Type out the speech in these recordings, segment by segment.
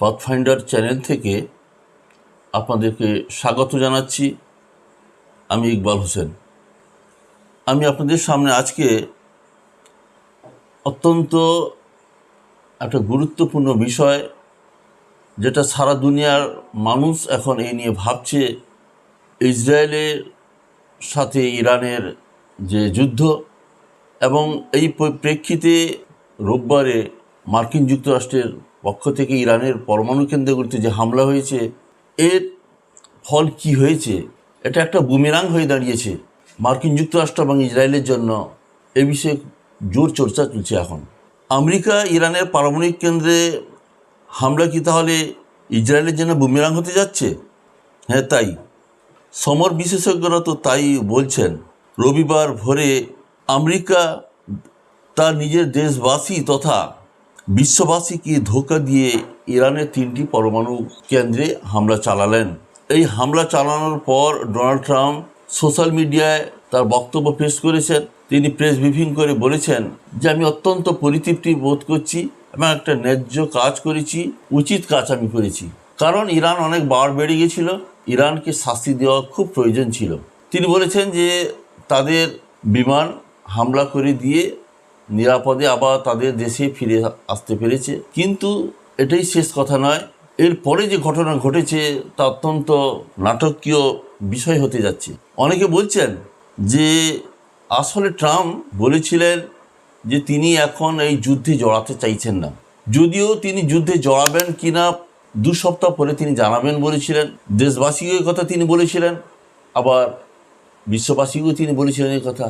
Pathfinder channel থেকে আপনাদেরকে স্বাগত জানাচ্ছি। আমি ইকবাল হোসেন। আমি আপনাদের সামনে আজকে অত্যন্ত একটা গুরুত্বপূর্ণ বিষয় যেটা সারা দুনিয়ার মানুষ এখন এই নিয়ে ভাবছে, ইসরায়েলের সাথে ইরানের যে যুদ্ধ এবং এই প্রেক্ষিতে রোববারে মার্কিন যুক্তরাষ্ট্রের পক্ষ থেকে ইরানের পরমাণু কেন্দ্রগুলিতে যে হামলা হয়েছে, এর ফল কি হয়েছে? এটা একটা বুমেরাং হয়ে দাঁড়িয়েছে মার্কিন যুক্তরাষ্ট্র এবং ইসরায়েলের জন্য। এ বিষয়ে জোর চর্চা চলছে এখন। আমেরিকা, ইরানের পারমাণবিক কেন্দ্রে হামলা কি তাহলে ইসরায়েলের জন্য বুমেরাং হতে যাচ্ছে? হ্যাঁ তাই। সমর বিশেষজ্ঞরা তো তাই বলছেন। রবিবার ভোরে আমেরিকা তার নিজের দেশবাসী তথা বিশ্ববাসীকে ধোকা দিয়ে ইরানের তিনটি পরমাণু কেন্দ্রে হামলা চালালেন। এই হামলা চালানোর পর ডোনাল্ড ট্রাম্প সোশ্যাল মিডিয়ায় তার বক্তব্য পেশ করেছেন। তিনি প্রেস ব্রিফিং করে বলেছেন যে, আমি অত্যন্ত পরিতৃপ্তি বোধ করছি এবং একটা ন্যায্য কাজ করেছি, উচিত কাজ আমি করেছি। কারণ ইরান অনেক বার বেড়ে গেছিল, ইরানকে শাস্তি দেওয়া খুব প্রয়োজন ছিল। তিনি বলেছেন যে, তাদের বিমান হামলা করে দিয়ে নিরাপদে আবার তাদের দেশে ফিরে আসতে পেরেছে। কিন্তু এটাই শেষ কথা নয়, এরপরে যে ঘটনা ঘটেছে তা অত্যন্ত নাটকীয় বিষয় হতে যাচ্ছে। অনেকে বলছেন যে আসলে ট্রাম্প বলেছিলেন যে তিনি এখন এই যুদ্ধে জড়াতে চাইছেন না। যদিও তিনি যুদ্ধে জড়াবেন কিনা দু সপ্তাহ পরে তিনি জানাবেন বলেছিলেন দেশবাসীকে এই কথা তিনি বলেছিলেন, আবার বিশ্ববাসীকেও তিনি বলেছিলেন এই কথা।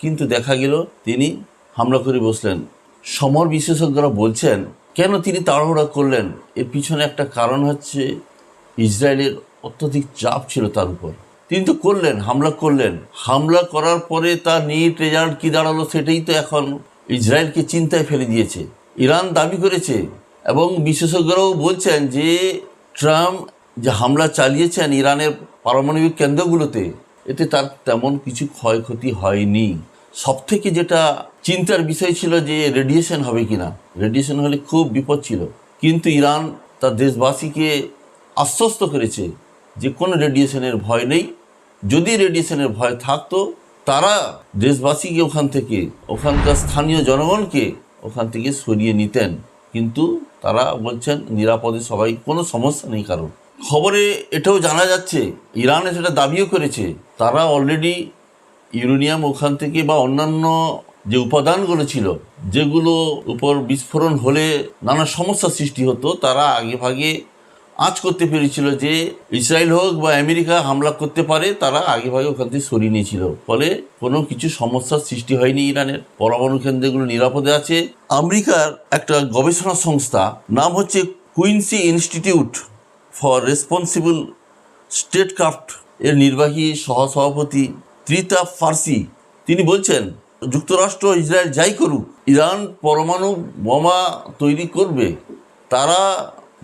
কিন্তু দেখা গেল তিনি হামলা করে বসলেন। সমর বিশেষজ্ঞরা বলছেন, কেন তিনি তাড়াহুড়া করলেন? এর পিছনে একটা কারণ হচ্ছে ইসরায়েলের অত্যধিক চাপ ছিল তার উপর। তিনি তো করলেন, হামলা করলেন। হামলা করার পরে তার নিট রেজাল্ট কী দাঁড়াল সেটাই তো এখন ইসরায়েলকে চিন্তায় ফেলে দিয়েছে। ইরান দাবি করেছে এবং বিশেষজ্ঞরাও বলছেন যে, ট্রাম্প যে হামলা চালিয়েছেন ইরানের পারমাণবিক কেন্দ্রগুলোতে, এতে তার তেমন কিছু ক্ষয়ক্ষতি হয়নি। সব থেকে যেটা চিন্তার বিষয় ছিল যে রেডিয়েশন হবে কি না রেডিয়েশন হলে খুব বিপদ ছিল। কিন্তু ইরান তার দেশবাসীকে আশ্বস্ত করেছে যে কোনো রেডিয়েশনের ভয় নেই। যদি রেডিয়েশনের ভয় থাকতো, তারা দেশবাসীকে ওখান থেকে, ওখানকার স্থানীয় জনগণকে ওখান থেকে সরিয়ে নিতেন। কিন্তু তারা বলছেন, নিরাপদে সবাই, কোনো সমস্যা নেই কারণ খবরে এটাও জানা যাচ্ছে, ইরানে সেটা দাবিও করেছে, তারা অলরেডি ইউরেনিয়াম ওখান থেকে বা অন্যান্য যে উপাদানগুলো ছিল, যেগুলো উপর বিস্ফোরণ হলে নানা সমস্যা সৃষ্টি হতো, তারা আগে ভাগে আঁচ করতে পেরেছিল যে ইসরায়েল হোক বা আমেরিকা হামলা করতে পারে, তারা আগে ভাগে ওখান থেকে সরিয়ে নিয়েছিল। ফলে কোনো কিছু সমস্যার সৃষ্টি হয়নি ইরানের। পরমাণু কেন্দ্রগুলো নিরাপদে আছে। আমেরিকার একটা গবেষণা সংস্থা, নাম হচ্ছে Quincy Institute for responsible state statecraft, এর নির্বাহী সহসভাপতি ত্রিতা ফার্সি। তিনি বলছেন, যুক্তরাষ্ট্র ইসরায়েল যাই করুক, ইরান পরমাণু বোমা তৈরি করবে। তারা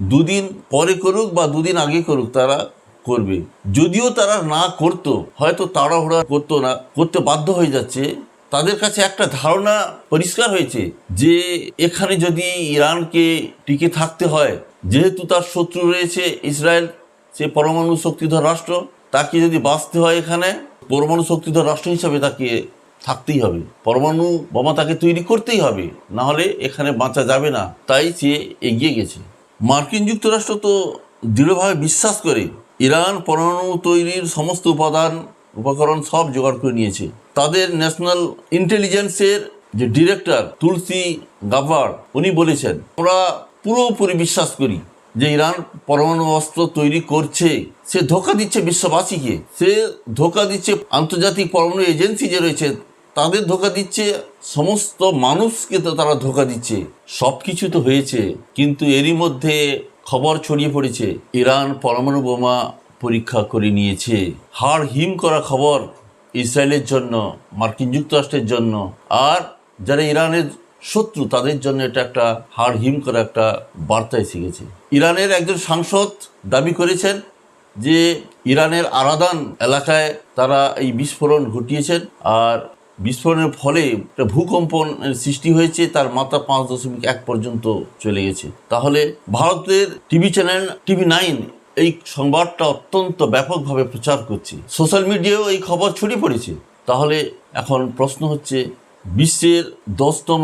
দুদিন পরে করুক বা দুদিন আগে করুক, তারা করবে। যদিও তারা না করতো, হয়তো তাড়াহুড়া করতো না, করতে বাধ্য হয়ে যাচ্ছে। তাদের কাছে একটা ধারণা পরিষ্কার হয়েছে যে, এখানে যদি ইরানকে টিকে থাকতে হয়, যেহেতু তার শত্রু রয়েছে ইসরায়েল, সে পরমাণু শক্তিধর রাষ্ট্র তাকে যদি বাঁচতে হয় এখানে, পরমাণু শক্তিধর রাষ্ট্র হিসাবে তাকে থাকতেই হবে। পরমাণু বোমা তাকে তৈরি করতেই হবে, না হলে এখানে বাঁচা যাবে না। তাই সে এগিয়ে গেছে। মার্কিন যুক্তরাষ্ট্র তো দৃঢ়ভাবে বিশ্বাস করে, ইরান পরমাণু তৈরির সমস্ত উপাদান, উপকরণ সব জোগাড় করে নিয়েছে। তাদের ন্যাশনাল ইন্টেলিজেন্সের যে ডিরেক্টর তুলসি গাভার উনি বলেছেন, আমরা পুরোপুরি বিশ্বাস করি যে ইরান পরমাণু অস্ত্র তৈরি করছে, সে ধোকা দিচ্ছে বিশ্ববাসীকে। সে ধোকা দিচ্ছে আন্তর্জাতিক পরমাণু এজেন্সি যে রয়েছে, তাদের ধোকা দিচ্ছে সমস্ত মানুষকে তো তারা ধোকা দিচ্ছে। সব কিছু তো হয়েছে, কিন্তু এরই মধ্যে খবর ছড়িয়ে পড়েছে, ইরান পরমাণু বোমা পরীক্ষা করে নিয়েছে। হাড় হিম করা খবর ইসরায়েলের জন্য, মার্কিন যুক্তরাষ্ট্রের জন্য। আর যারা ইরানের শত্রু, তাদের জন্য এটা একটা হাড় হিম করা একটা বার্তা এসে গেছে ইরানের একজন সাংসদ দাবি করেছেন যে ইরানের আরাদান এলাকায় তারা এই বিস্ফোরণ ঘটিয়েছেন আর বিস্ফোরণের ফলে একটা ভূকম্পন সৃষ্টি হয়েছে, তার মাত্রা পাঁচ দশমিক এক পর্যন্ত চলে গেছে। তাহলে ভারতের টিভি চ্যানেল টিভি নাইন এই সংবাদটা অত্যন্ত ব্যাপকভাবে প্রচার করছে। সোশ্যাল মিডিয়াও এই খবর ছড়িয়ে পড়েছে। তাহলে এখন প্রশ্ন হচ্ছে বিশ্বের দশতম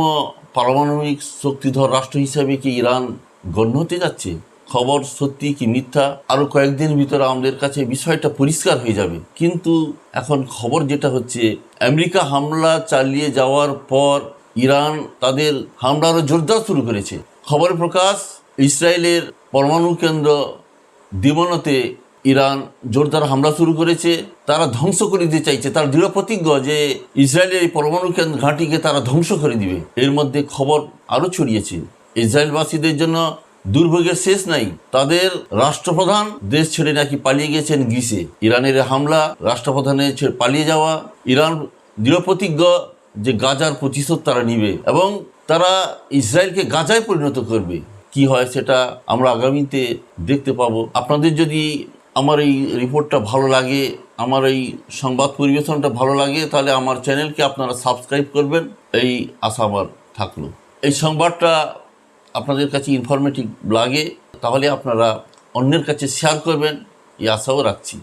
পারমাণবিক শক্তিধর রাষ্ট্র হিসাবে কি ইরান গণ্য হতে যাচ্ছে? খবর সত্যি কি মিথ্যা? আরও কয়েকদিন ভিতরে আমাদের কাছে বিষয়টা পরিষ্কার হয়ে যাবে। কিন্তু এখন খবর যেটা হচ্ছে, আমেরিকা হামলা চালিয়ে যাওয়ার পর ইরান তাদের হামলা আরও জোরদার শুরু করেছে। খবর প্রকাশ, ইসরায়েলের পরমাণু কেন্দ্র দিবনতে ইরান জোরদার হামলা শুরু করেছে, তারা ধ্বংস করে দিতে চাইছে। তার দৃঢ় প্রতিজ্ঞ যে ইসরায়েলের এই পরমাণু ঘাঁটিকে তারা ধ্বংস করে দিবে। এর মধ্যে খবর আরও ছড়িয়েছে। ইসরায়েলবাসীদের জন্য দুর্ভোগের শেষ নাই। তাদের রাষ্ট্রপ্রধান দেশ ছেড়ে নাকি পালিয়ে গেছেন গ্রিসে। ইরানের হামলা রাষ্ট্রপ্রধানের পালিয়ে যাওয়া ইরান দৃঢ় প্রতিজ্ঞ যে গাজার প্রতিশোধ তারা নিবে এবং তারা ইসরায়েলকে গাজায় পরিণত করবে। কি হয় সেটা আমরা আগামীতে দেখতে পাবো। আপনাদের যদি আমার এই রিপোর্টটা ভালো লাগে, আমার এই সংবাদ পরিবেশনটা ভালো লাগে, তাহলে আমার চ্যানেলকে আপনারা সাবস্ক্রাইব করবেন। এই আশা আমার থাকল। এই সংবাদটা আপনাদের কাছে ইনফরমেটিভ লাগে, তাহলে আপনারা অন্যের কাছে শেয়ার করবেন, এই আশাও রাখছি।